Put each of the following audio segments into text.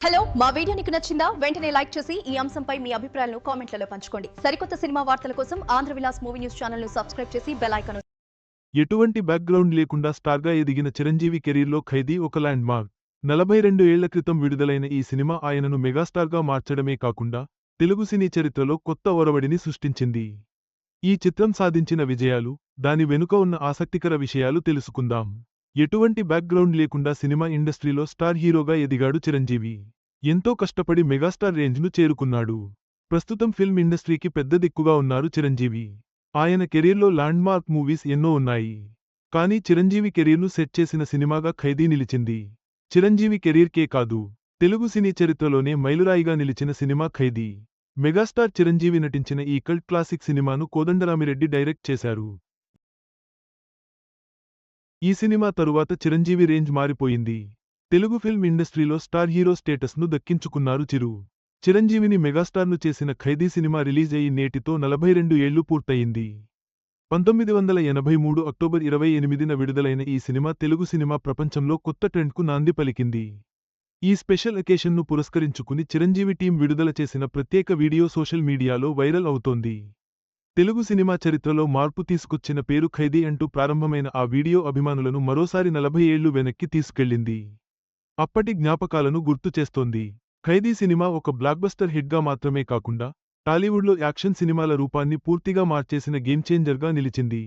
Hello మా video నీకు నచ్చిందా? వెంటనే లైక్ చేసి ఈ అంశంపై మీ అభిప్రాయాలను కామెంట్లలో పంచుకోండి. సరికొత్త సినిమా వార్తల కోసం ఆంధ్ర విలాస్ మూవీ న్యూస్ ఛానల్ను సబ్స్క్రైబ్ చేసి బెల్ ఐకాన్ ఎటువంటి బ్యాక్గ్రౌండ్ లేకుండా స్టార్గా ఎదిగిన చిరంజీవి కెరీర్లో ఖైదీ ఒక ల్యాండ్ మార్క్ నలభై రెండు ఏళ్ళ క్రితం విడుదలైన ఈ సినిమా ఆయనను మెగాస్టార్గా మార్చడమే కాకుండా తెలుగు సినీ చరిత్రలో కొత్త ఒరవడిని సృష్టించింది. ఈ చిత్రం సాధించిన విజయాలు దాని వెనుక ఉన్న ఆసక్తికర విషయాలు తెలుసుకుందాం. ఎటువంటి బ్యాక్గ్రౌండ్ లేకుండా సినిమా ఇండస్ట్రీలో స్టార్ హీరోగా ఎదిగాడు చిరంజీవి. ఎంతో కష్టపడి మెగాస్టార్ రేంజ్ను చేరుకున్నాడు. ప్రస్తుతం ఫిల్మ్ ఇండస్ట్రీకి పెద్ద దిక్కుగా ఉన్నారు చిరంజీవి. ఆయన కెరీర్లో ల్యాండ్మార్క్ మూవీస్ ఎన్నో ఉన్నాయి. కానీ చిరంజీవి కెరీర్ను సెట్ చేసిన సినిమాగా ఖైదీ నిలిచింది. చిరంజీవి కెరీర్కే కాదు తెలుగు సినీ చరిత్రలోనే మైలురాయిగా నిలిచిన సినిమా ఖైదీ. మెగాస్టార్ చిరంజీవి నటించిన ఈ కల్ట్ క్లాసిక్ సినిమాను కోదండరామిరెడ్డి డైరెక్ట్ చేశారు. ఈ సినిమా తరువాత చిరంజీవి రేంజ్ మారిపోయింది. తెలుగు ఫిల్మ్ ఇండస్ట్రీలో స్టార్ హీరో స్టేటస్ను దక్కించుకున్నారు చిరు. చిరంజీవిని మెగాస్టార్ను చేసిన ఖైదీ సినిమా రిలీజ్ అయి నేటితో నలభై రెండు ఏళ్ళు పూర్తయింది. పంతొమ్మిది వందల ఎనభై మూడు అక్టోబర్ ఇరవై ఎనిమిదిన విడుదలైన ఈ సినిమా తెలుగు సినిమా ప్రపంచంలో కొత్త ట్రెండ్కు నాంది పలికింది. ఈ స్పెషల్ అకేషన్ను పురస్కరించుకుని చిరంజీవి టీం విడుదల చేసిన ప్రత్యేక వీడియో సోషల్ మీడియాలో వైరల్ అవుతోంది. తెలుగు సినిమా చరిత్రలో మార్పు తీసుకొచ్చిన పేరు ఖైదీ అంటూ ప్రారంభమైన ఆ వీడియో అభిమానులను మరోసారి నలభై ఏళ్ళు వెనక్కి తీసుకెళ్ళింది అప్పటి జ్ఞాపకాలను గుర్తు చేస్తోంది. ఖైదీ సినిమా ఒక బ్లాక్బస్టర్ హిట్గా మాత్రమే కాకుండా టాలీవుడ్లో యాక్షన్ సినిమాల రూపాన్ని పూర్తిగా మార్చేసిన గేమ్చేంజర్గా నిలిచింది.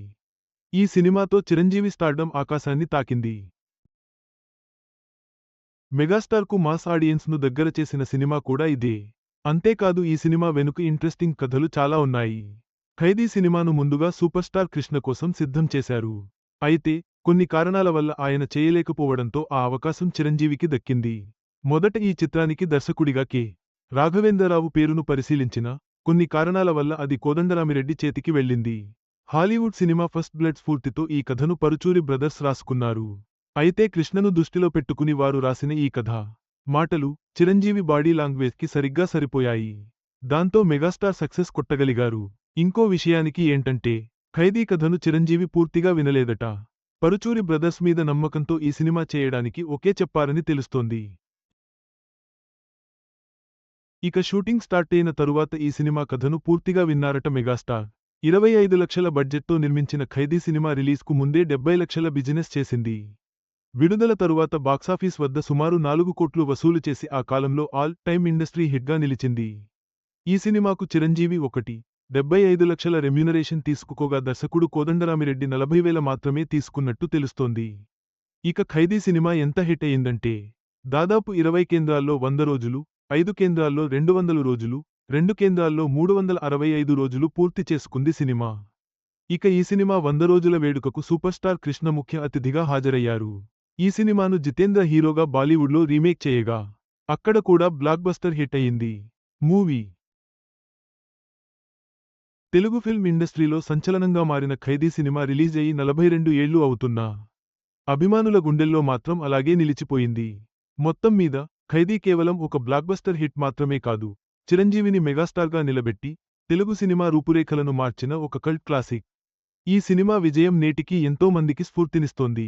ఈ సినిమాతో చిరంజీవి స్టార్డం ఆకాశాన్ని తాకింది. మెగాస్టార్కు మాస్ ఆడియన్స్ను దగ్గర చేసిన సినిమా కూడా ఇదే. అంతేకాదు ఈ సినిమా వెనుక ఇంట్రెస్టింగ్ కథలు చాలా ఉన్నాయి. ఖైదీ సినిమాను ముందుగా సూపర్ స్టార్ కృష్ణ కోసం సిద్ధం చేశారు. అయితే కొన్ని కారణాల వల్ల ఆయన చేయలేకపోవడంతో ఆ అవకాశం చిరంజీవికి దక్కింది. మొదట ఈ చిత్రానికి దర్శకుడిగా కె. రాఘవేంద్రరావు పేరును పరిశీలించిన కొన్ని కారణాల వల్ల అది కోదండరామిరెడ్డి చేతికి వెళ్ళింది. హాలీవుడ్ సినిమా ఫస్ట్ బ్లడ్ స్ఫూర్తితో ఈ కథను పరుచూరి బ్రదర్స్ రాసుకున్నారు. అయితే కృష్ణను దృష్టిలో పెట్టుకుని వారు రాసిన ఈ కథ మాటలు చిరంజీవి బాడీ లాంగ్వేజ్కి సరిగ్గా సరిపోయాయి. దాంతో మెగాస్టార్ సక్సెస్ కొట్టగలిగారు. ఇంకో విషయానికి ఏంటంటే ఖైదీ కథను చిరంజీవి పూర్తిగా వినలేదట. పరుచూరి బ్రదర్స్ మీద నమ్మకంతో ఈ సినిమా చేయడానికి ఒకే చెప్పారని తెలుస్తోంది. ఇక షూటింగ్ స్టార్ట్ అయిన తరువాత ఈ సినిమా కథను పూర్తిగా విన్నారట మెగాస్టార్. ఇరవై ఐదు లక్షల బడ్జెట్తో నిర్మించిన ఖైదీ సినిమా రిలీజ్కు ముందే డెబ్బై లక్షల బిజినెస్ చేసింది. విడుదల తరువాత బాక్సాఫీస్ వద్ద సుమారు నాలుగు కోట్లు వసూలు చేసి ఆ కాలంలో ఆల్ టైమ్ ఇండస్ట్రీ హిట్గా నిలిచింది. ఈ సినిమాకు చిరంజీవి ఒకటి డెబ్బై ఐదు లక్షల రెమ్యూనరేషన్ తీసుకుకోగా దర్శకుడు కోదండరామిరెడ్డి నలభై వేల మాత్రమే తీసుకున్నట్టు తెలుస్తోంది. ఇక ఖైదీ సినిమా ఎంత హిట్ అయిందంటే దాదాపు ఇరవై కేంద్రాల్లో వంద రోజులు ఐదు కేంద్రాల్లో రెండు వందలు రోజులు రెండు కేంద్రాల్లో మూడు వందల అరవై ఐదు రోజులు పూర్తి చేసుకుంది సినిమా. ఇక ఈ సినిమా వంద రోజుల వేడుకకు సూపర్ స్టార్ కృష్ణ ముఖ్య అతిథిగా హాజరయ్యారు. ఈ సినిమాను జితేంద్ర హీరోగా బాలీవుడ్లో రీమేక్ చేయగా అక్కడ కూడా బ్లాక్బస్టర్ హిట్ అయింది మూవీ తెలుగు ఫిల్మ్ ఇండస్ట్రీలో సంచలనంగా మారిన ఖైదీ సినిమా రిలీజ్ అయి నలభై రెండు ఏళ్ళు అవుతున్నా అభిమానుల గుండెల్లో మాత్రం అలాగే నిలిచిపోయింది. మొత్తం మీద ఖైదీ కేవలం ఒక బ్లాక్బస్టర్ హిట్ మాత్రమే కాదు చిరంజీవిని మెగాస్టార్గా నిలబెట్టి తెలుగు సినిమా రూపురేఖలను మార్చిన ఒక కల్ట్ క్లాసిక్. ఈ సినిమా విజయం నేటికీ ఎంతో మందికి స్ఫూర్తినిస్తోంది.